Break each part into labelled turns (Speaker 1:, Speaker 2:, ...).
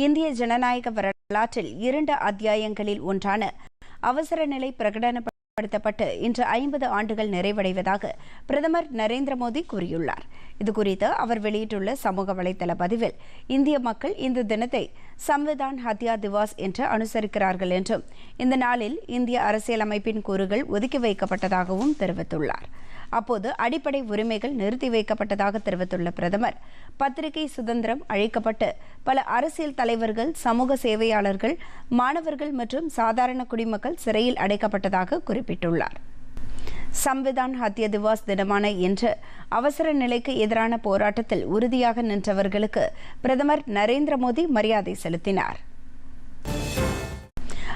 Speaker 1: இந்திய ஜனநாயக வரலாற்றில் இரண்டு அத்தியாயங்களில் ஒன்றான அவசர நிலை பிரகடனப்படுத்தப்பட்டு இன்று ஐம்பது ஆண்டுகள் நிறைவடைவதாக பிரதமர் நரேந்திர மோடி கூறியுள்ளார். இதுகுறித்து அவர் வெளியிட்டுள்ள சமூக வலைதள பதிவில் இந்திய மக்கள் இந்த தினத்தை சம்விதான் ஹத்யா திவாஸ் என்று அனுசரிக்கிறார்கள் என்றும் இந்த நாளில் இந்திய அரசியலமைப்பின் கூறுகள் ஒதுக்கி வைக்கப்பட்டதாகவும் தெரிவித்துள்ளார். அப்போது அடிப்படை உரிமைகள் நிறுத்தி வைக்கப்பட்டதாக தெரிவித்துள்ள பிரதமர் பத்திரிகை சுதந்திரம் அழிக்கப்பட்டு பல அரசியல் தலைவர்கள் சமூக சேவையாளர்கள் மாணவர்கள் மற்றும் சாதாரண குடிமக்கள் சிறையில் அடைக்கப்பட்டதாக குறிப்பிட்டுள்ளார். சம்விதான் ஹத்ய திவாஸ் தினமான இன்று அவசர நிலைக்கு எதிரான போராட்டத்தில் உறுதியாக நின்றவர்களுக்கு பிரதமர் நரேந்திர மோடி மரியாதை செலுத்தினார்.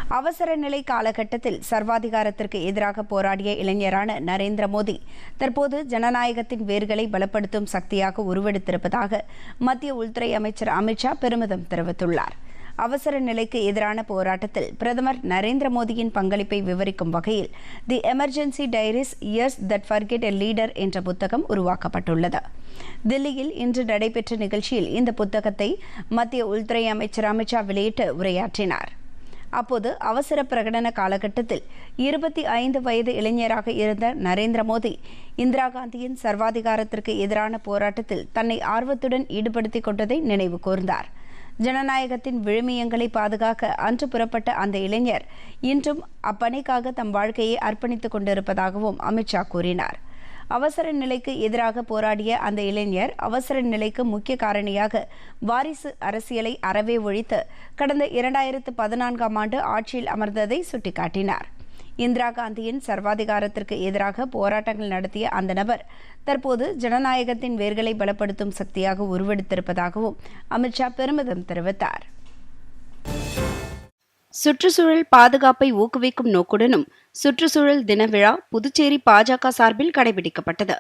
Speaker 1: அவசர நிலை காலகட்டத்தில் சர்வாதிகாரத்திற்கு எதிராக போராடிய இளைஞரான நரேந்திர மோடி தற்போது ஜனநாயகத்தின் வேர்களை பலப்படுத்தும் சக்தியாக உருவெடுத்திருப்பதாக மத்திய உள்துறை அமைச்சர் அமித்ஷா பெருமிதம் தெரிவித்துள்ளார். அவசர நிலைக்கு எதிரான போராட்டத்தில் பிரதமர் நரேந்திர மோடியின் பங்களிப்பை விவரிக்கும் வகையில் the emergency diaries years that forged a leader என்ற புத்தகம் உருவாக்கப்பட்டுள்ளது. தில்லியில் இன்று நடைபெற்ற நிகழ்ச்சியில் இந்த புத்தகத்தை மத்திய உள்துறை அமைச்சர் அமித்ஷா வெளியிட்டு உரையாற்றினார். அப்போது அவசர பிரகடன காலகட்டத்தில் இருபத்தி ஐந்து வயது இளைஞராக இருந்த நரேந்திர மோடி இந்திரா காந்தியின் சர்வாதிகாரத்திற்கு எதிரான போராட்டத்தில் தன்னை ஆர்வத்துடன் ஈடுபடுத்திக் கொண்டதை நினைவு கூர்ந்தார். ஜனநாயகத்தின் விழுமியங்களை பாதுகாக்க அன்று புறப்பட்ட அந்த இளைஞர் இன்றும் அப்பணிக்காக தம் வாழ்க்கையை அர்ப்பணித்துக் கொண்டிருப்பதாகவும் அமித்ஷா கூறினார். அவசர நிலைக்கு எதிராக போராடிய அந்த இளைஞர் அவசர நிலைக்கு முக்கிய காரணியாக வாரிசு அரசியலை அறவே ஒழித்து கடந்த இரண்டாயிரத்து பதினான்காம் ஆண்டு ஆட்சியில் அமர்ந்ததை சுட்டிக்காட்டினார். இந்திரா காந்தியின் சர்வாதிகாரத்திற்கு எதிராக போராட்டங்கள் நடத்திய அந்த நபர் தற்போது ஜனநாயகத்தின் வேர்களை பலப்படுத்தும் சக்தியாக உருவெடுத்திருப்பதாகவும் அமித்ஷா பெருமிதம் தெரிவித்தார். சுற்றுச்சூழல் பாதுகாப்பை ஊக்குவிக்கும் நோக்குடனும் சுற்றுச்சூழல் தின விழா புதுச்சேரி பாஜக சார்பில் கடைபிடிக்கப்பட்டது.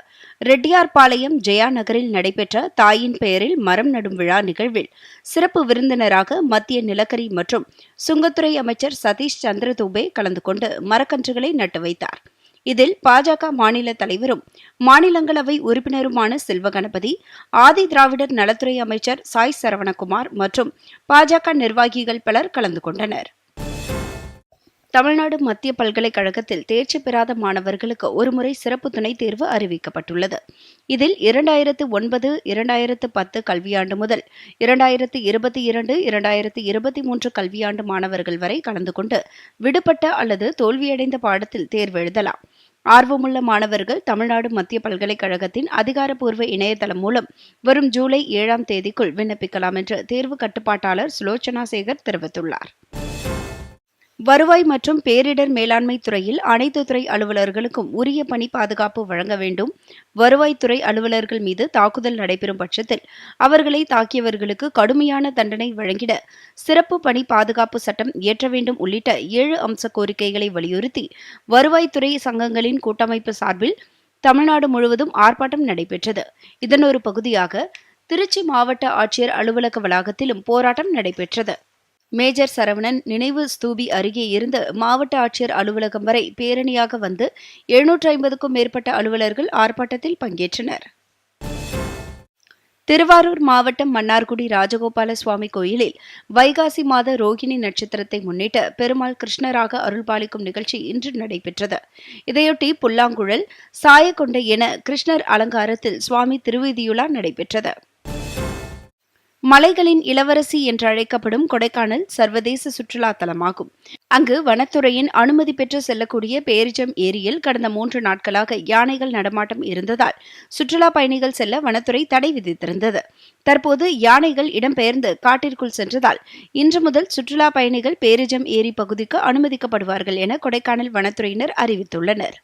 Speaker 1: ரெட்டியார்பாளையம் ஜெயா நகரில் நடைபெற்ற தாயின் பெயரில் மரம் நடும் விழா நிகழ்வில் சிறப்பு விருந்தினராக மத்திய நிலக்கரி மற்றும் சுங்கத்துறை அமைச்சர் சதீஷ் சந்திர தூபே கலந்து கொண்டு மரக்கன்றுகளை நட்டு வைத்தார். இதில் பாஜக மாநில தலைவரும் மாநிலங்களவை உறுப்பினருமான செல்வ கணபதி ஆதி திராவிடர் நலத்துறை அமைச்சர் சாய் சரவணகுமார் மற்றும் பாஜக நிர்வாகிகள் பலர் கலந்து கொண்டனர். தமிழ்நாடு மத்திய பல்கலைக்கழகத்தில் தேர்ச்சி பெறாத மாணவர்களுக்கு ஒருமுறை சிறப்பு துணைத் தேர்வு அறிவிக்கப்பட்டுள்ளது. இதில் இரண்டாயிரத்து ஒன்பது இரண்டாயிரத்து பத்து கல்வியாண்டு முதல் இரண்டாயிரத்து இருபத்தி இரண்டு இரண்டாயிரத்து இருபத்தி மூன்று கல்வியாண்டு மாணவர்கள் வரை கலந்து கொண்டு விடுபட்ட அல்லது தோல்வியடைந்த பாடத்தில் தேர்வு எழுதலாம். ஆர்வமுள்ள மாணவர்கள் தமிழ்நாடு மத்திய பல்கலைக்கழகத்தின் அதிகாரப்பூர்வ இணையதளம் மூலம் வரும் ஜூலை ஏழாம் தேதிக்குள் விண்ணப்பிக்கலாம் என்று தேர்வு கட்டுப்பாட்டாளர் சுலோச்சனா சேகர் தெரிவித்துள்ளார். வருவாய் மற்றும் பேரிடர் மேலாண்மை துறையில் அனைத்து துறை அலுவலர்களுக்கும் உரிய பணி பாதுகாப்பு வழங்க வேண்டும். வருவாய்த்துறை அலுவலர்கள் மீது தாக்குதல் நடைபெறும் பட்சத்தில் அவர்களை தாக்கியவர்களுக்கு கடுமையான தண்டனை வழங்கிட சிறப்பு பணி பாதுகாப்பு சட்டம் இயற்ற வேண்டும் உள்ளிட்ட ஏழு அம்ச கோரிக்கைகளை வலியுறுத்தி வருவாய்த்துறை சங்கங்களின் கூட்டமைப்பு சார்பில் தமிழ்நாடு முழுவதும் ஆர்ப்பாட்டம் நடைபெற்றது. இதன் ஒரு பகுதியாக திருச்சி மாவட்ட ஆட்சியர் அலுவலக வளாகத்திலும் போராட்டம் நடைபெற்றது. மேஜர் சரவணன் நினைவு ஸ்தூபி அருகே இருந்து மாவட்ட ஆட்சியர் அலுவலகம் வரை பேரணியாக வந்து எழுநூற்று ஐம்பதுக்கும் மேற்பட்ட அலுவலர்கள் ஆர்ப்பாட்டத்தில் பங்கேற்றனர். திருவாரூர் மாவட்டம் மன்னார்குடி ராஜகோபால சுவாமி கோயிலில் வைகாசி மாத ரோகிணி நட்சத்திரத்தை முன்னிட்டு பெருமாள் கிருஷ்ணராக அருள்பாலிக்கும் நிகழ்ச்சி இன்று நடைபெற்றது. இதையொட்டி புல்லாங்குழல் சாயக்கொண்டை என கிருஷ்ணர் அலங்காரத்தில் சுவாமி திருவீதியுலா நடைபெற்றது. மலைகளின் இளவரசி என்று அழைக்கப்படும் கொடைக்கானல் சர்வதேச சுற்றுலா தலமாகும். அங்கு வனத்துறையின் அனுமதி பெற்று செல்லக்கூடிய பேரிஜம் ஏரியில் கடந்த மூன்று நாட்களாக யானைகள் நடமாட்டம் இருந்ததால் சுற்றுலா பயணிகள் செல்ல வனத்துறை தடை விதித்திருந்தது. தற்போது யானைகள் இடம்பெயர்ந்து காட்டிற்குள் சென்றதால் இன்று முதல் சுற்றுலா பயணிகள் பேரிஜம் ஏரி பகுதிக்கு அனுமதிக்கப்படுவார்கள் என கொடைக்கானல் வனத்துறையினர் அறிவித்துள்ளனர்.